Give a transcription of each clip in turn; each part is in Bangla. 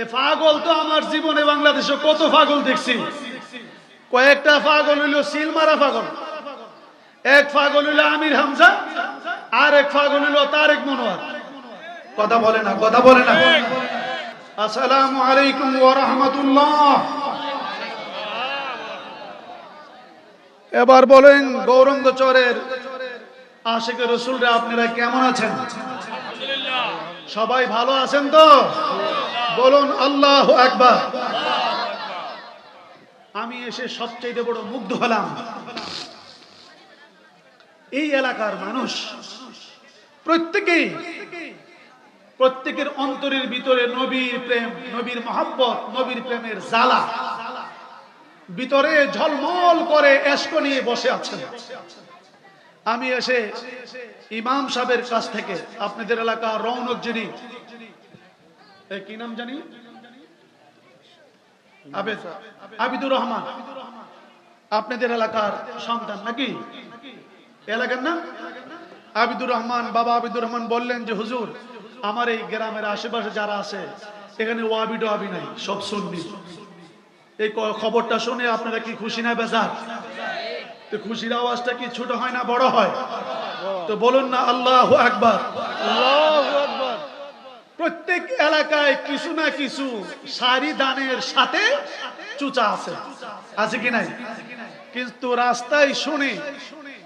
এ পাগল তো আমার জীবনে বাংলাদেশে কত পাগল দেখছি। কয়েকটা পাগল হইল সিলমারা পাগল। এক পাগল হইল আমির হামজা আর এক পাগল হইল তারেক মনোয়ার। কথা বলে না, কথা বলে না। আসসালামু আলাইকুম ওয়া রাহমাতুল্লাহ। এবার বলেন গৌরঙ্গ চরের আশেকের রসুলরা আপনারা কেমন আছেন? সবাই ভালো আছেন তো? বলুন আল্লাহ একবার আমি এসে সবচেয়ে বড় মুগ্ধ হলাম। এই এলাকার মানুষ প্রত্যেকেই, প্রত্যেকের অন্তরের ভিতরে নবীর প্রেম, নবীর মহাব্বত, নবীর প্রেমের জ্বালা। ভিতরে ঝলমল করে এস্ক নিয়ে বসে আছেন। আমি এসে ইমাম সাহেবের কাছ থেকে, আপনাদের এলাকা রৌনক যিনি কি নাম জানি? আবিদুর রহমান। আপনাদের এলাকার সন্তান নাকি? এলাকার না আবিদুর রহমান, বাবা আবিদুর রহমান বললেন যে, হুজুর, আমার এই গ্রামের আশেপাশে যারা আছে, এখানে ওয়াবি ডোয়াবি নাই, সব শুনবি এই খবরটা শুনে আপনারা কি খুশি না বেজার? তো খুশির আওয়াজটা কি ছোট হয় না বড় হয়? তো বলুন না, আল্লাহ একবার প্রত্যেক এলাকায় কিছু না কিছু সারি দানের সাথে চুচা আছে। আছে কি নাই? কিন্তু রাস্তায় শুনে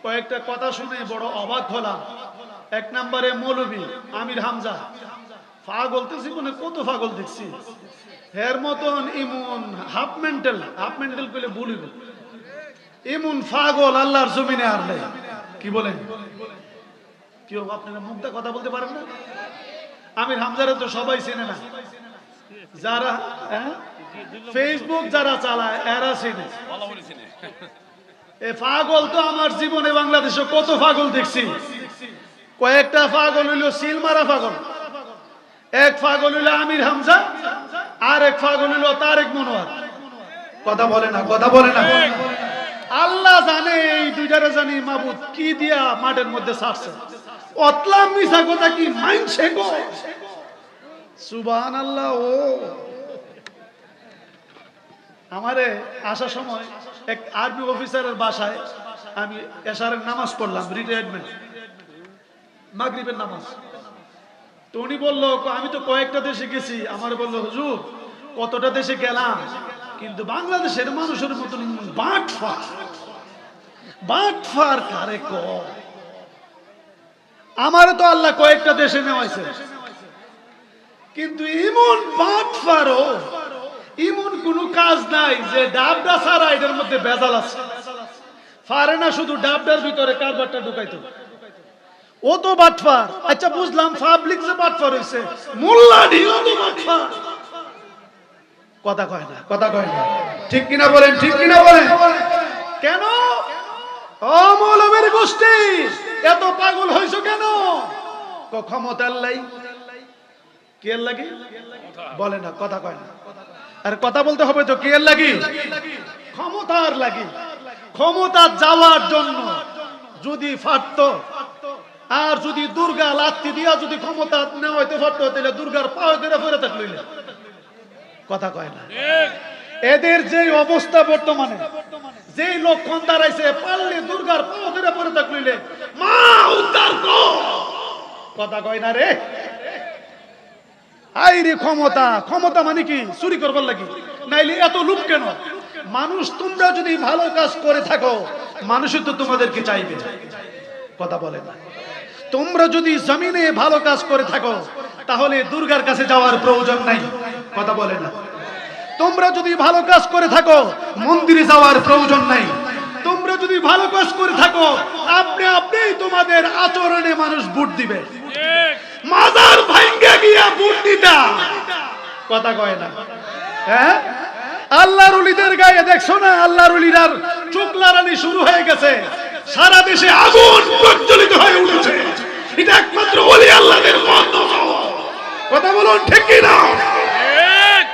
কয়েকটা কথা শুনে বড় অবাক হলাম। এক নম্বরে মৌলবী আমির হামজা। পাগল তো জীবনে কত পাগল দেখছি। এর মতন ইমন হাফ মেন্টাল হাফ মেন্টাল করলে বলিব এমন পাগল আল্লাহর জমিনে আর কি বলেন? কেউ আপনারা মুখটা কথা বলতে পারেন না? আমির হামজারে তো সবাই চেনে না। যারা হ্যাঁ? ফেসবুক যারা চালায়, এরা চেনে। এ পাগল তো আমার জীবনে বাংলাদেশে কত পাগল দেখছি। কয়েকটা পাগল হইল সিলমারা পাগল। এক পাগল হইল আমির হামজা, আর এক পাগল হইল তারেক মনোয়ার। কথা বলে না, কথা বলে না। আল্লাহ জানে এই দুইটারে জানি মাবুদ কি দিয়া মাঠের মধ্যে ছাড়ছে। অতলাম মিশা কথা কি মাইনছে গো? সুবহান আল্লাহ ও। আমারে আসার সময় এক আর্মি অফিসারের বাসায় আমি এশারের নামাজ পড়লাম রিটায়ারমেন্ট মাগরিবের নামাজ। তো উনি বলল আমি তো কয়েকটা দেশে গেছি। আমার বলল, হুজুর, কতটা দেশে গেলাম? কিন্তু বাংলাদেশের মানুষের মতন বাটফার বাটফার কারে ক আমারও তো আল্লাহ কয়েকটা দেশে নেওয়াইছে। কিন্তু ইমন বাটফারও ইমন কোনো কাজ নাই যে ডাবটা ছাড়া এটার মধ্যে বেজাল আছে। পারে না শুধু ডাবডার ভিতরে কারবারটা ঢুকাইতো। ও তো বাটফার আচ্ছা বুঝলাম পাবলিক যে বাটফার হইছে, মোল্লা ঢিও তো বাটফার কথা কয় না, কথা কয় না। ঠিক কিনা বলেন, ঠিক কিনা বলেন। কেন? অমৌলবের গোষ্ঠী। এত পাগল হইছো কেন? ক্ষমতার লাই। কে লাগি? বলে না, কথা কয় না। আর কথা বলতে হবে তো কে লাগি? ক্ষমতার লাগি। ক্ষমতা যাওয়ার জন্য যদি ফাটত, আর যদি দুর্গা লাত্তি দিয়া যদি ক্ষমতা নেওয়া হইতে পারতো তাহলে দুর্গার পাও ধরে ফেরে থাকলিলে কথা কয় না। এদের যে অবস্থা বর্তমানে যে লক্ষণ দাঁড়াইছে, পারলে দুর্গার পাও ধরে পড়ে থাকলিলে মা কথা কয় না রে? আই রে ক্ষমতা। ক্ষমতা মানে কি? চুরি করবার লাগি নাইলে এত লুপ কেন? মানুষ, তোমরা যদি ভালো কাজ করে থাকো, মানুষই তো তোমাদেরকে চাইবে। কথা বলে না। তোমরা যদি জমিনে ভালো কাজ করে থাকো, তাহলে দুর্গার কাছে যাওয়ার প্রয়োজন নাই। কথা বলে না। তোমরা যদি ভালো কাজ করে থাকো, মন্দিরে যাওয়ার প্রয়োজন নাই। তোমরা যদি ভালো কাজ করে থাকো, আপনি আপনিই তোমাদের আচরণে মানুষ ভোট দিবে। মাজার ভাঙ্গে গিয়া বুদ্ধিটা কথা কয় না। হ্যাঁ? আল্লাহর উলিদের গায়ে দেখছ না? আল্লাহর উলিরার চুকলারানি শুরু হয়ে গেছে। সারা দেশে আগুন প্রজ্বলিত হয়ে উঠেছে এটা একমাত্র ওলি আল্লাহদের মত কথা বলুন ঠিক কি না এক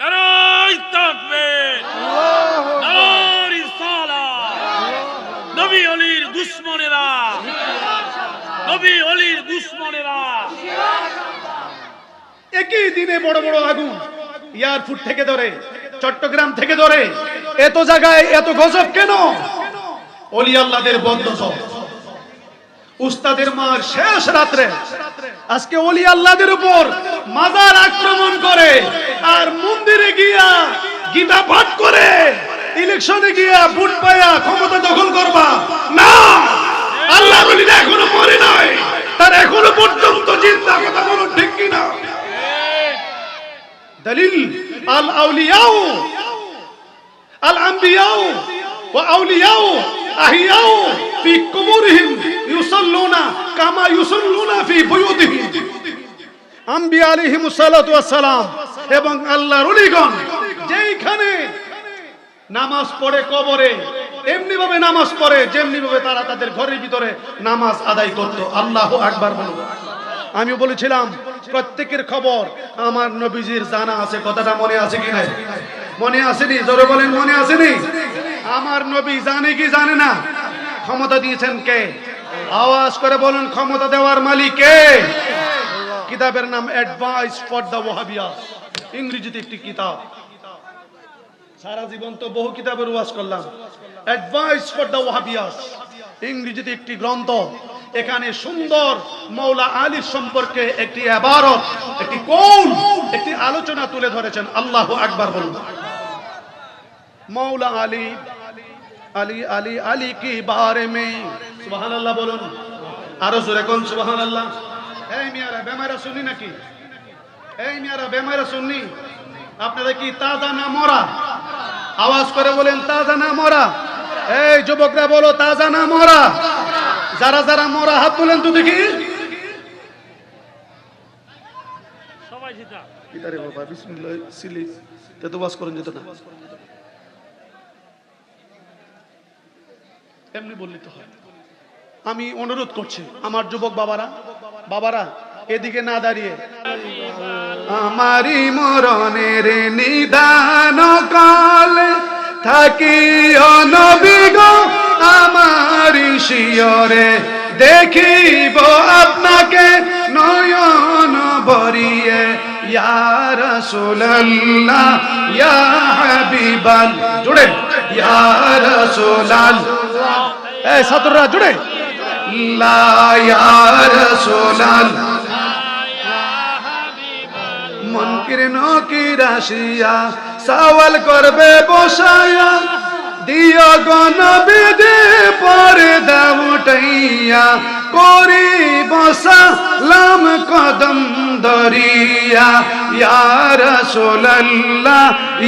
নারাই তাকবীর নারাই রিসালাত নবী অলির দুশমনেরা নবী একই দিনে বড় বড় আগুন এয়ারপোর্ট থেকে ধরে, চট্টগ্রাম থেকে ধরে। এত জায়গায় এত গজব কেন? অলি আল্লাহদের বন্ধ উস্তাদের মার শেষ রাত্রে আজকে অলি আল্লাহদের উপর মাজার আক্রমণ করে আর মন্দিরে গিয়া গীতা পাঠ করে। ইলেকশনে গিয়া ভোট পাইয়া ক্ষমতা দখল করবা। না! আল্লাহ বলিরা এখনও মরে নাই। তার এখনও পর্যন্ত চিন্তা কথা বলো ঠিক কিনা? দলিল, আল আউলিয়াও আল আম্বিয়াও ওয়া আউলিয়াও আহিয়াও ফি কুবুরিহিম ইউসাল্লুনা কামা ইউসাল্লুনা ফি বুয়ুতিহিম। আম্বিয়া আলাইহিমুস সালাতু ওয়াস সালাম এবং আল্লাহর ওলিগণ যেইখানে নামাজ পড়ে কবরে এমনি ভাবে নামাজ পড়ে যেমনি ভাবে তারা তাদের ঘরের ভিতরে নামাজ আদায় করতো। আল্লাহ আকবার বলব আমি বলেছিলাম, প্রত্যেকের খবর আমার নবীজির জানা আছে। কথাটা মনে আছে কি নাই? মনে আসেনি? জোরে বলেন, মনে আসেনি? আমার নবী জানে কি জানে না? ক্ষমতা দিয়েছেন কে? আওয়াজ করে বলুন, ক্ষমতা দেওয়ার মালিক কে? কিতাবের নাম অ্যাডভাইস ফর দ্য ওয়াহাবিয়াস ইংরেজিতে একটি কিতাব। সারা জীবন তো বহু কিতাবের ওয়াজ করলাম। অ্যাডভাইস ফর দ্য ওয়াহাবিয়াস ইংরেজিতে একটি গ্রন্থ, এখানে সুন্দর মৌলা আলীর সম্পর্কে একটি আবারত, একটি কৌল, একটি আলোচনা তুলে ধরেছেন। আল্লাহ আকবার বলুন। মৌলা আলী আলী আলী আলী কি বারে মে সুবহানাল্লাহ বলুন। আরও জোরে কোন সুবহানাল্লাহ? এই মিয়ারা বেমারা শুনি নাকি? এই মিয়ারা বেমারা শুননি আপনারা কি তাজা না মরা? আওয়াজ করে বলেন তাজা না মরা? এই যুবকরা বলো তাজা না মরা? যারা যারা মরা হাত তুলেন তো দেখি। সবাই জিতা। কিতারে বাবা বিসমিল্লাহ সিলি। তে তো বাস করেন যেত না। এমনি বললি তো হয়। আমি অনুরোধ করছি আমার যুবক বাবারা বাবারা এদিকে না দাঁড়িয়ে। আমারি মরণের নিদান কালে থাকি অনবিগ আমারি শিয়রে দেখিব আপনাকে নয়ন বরিয়ে ইয়া রাসূলুল্লাহ, ইয়া হাবিবাল জুড়ে। ইয়া রাসূলুল্লাহ। এই ছাত্ররা, জুড়ে। লা ইয়া রাসূলুল্লাহ। মনকির নকির আসিয়া সাওয়াল করবে বসায়া দিও গণবিদে পরে দাউটাইয়া করি বসা লাম কদম দরিয়া ইয়া সোলাল্লা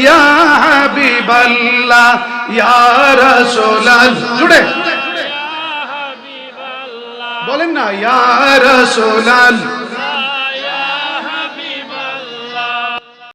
ইয়া হাবিবাল্লাহ ইয়া রাসূলুল্লাহ জুড়ে। বলেন না ইয়া রাসূলুল্লাহ।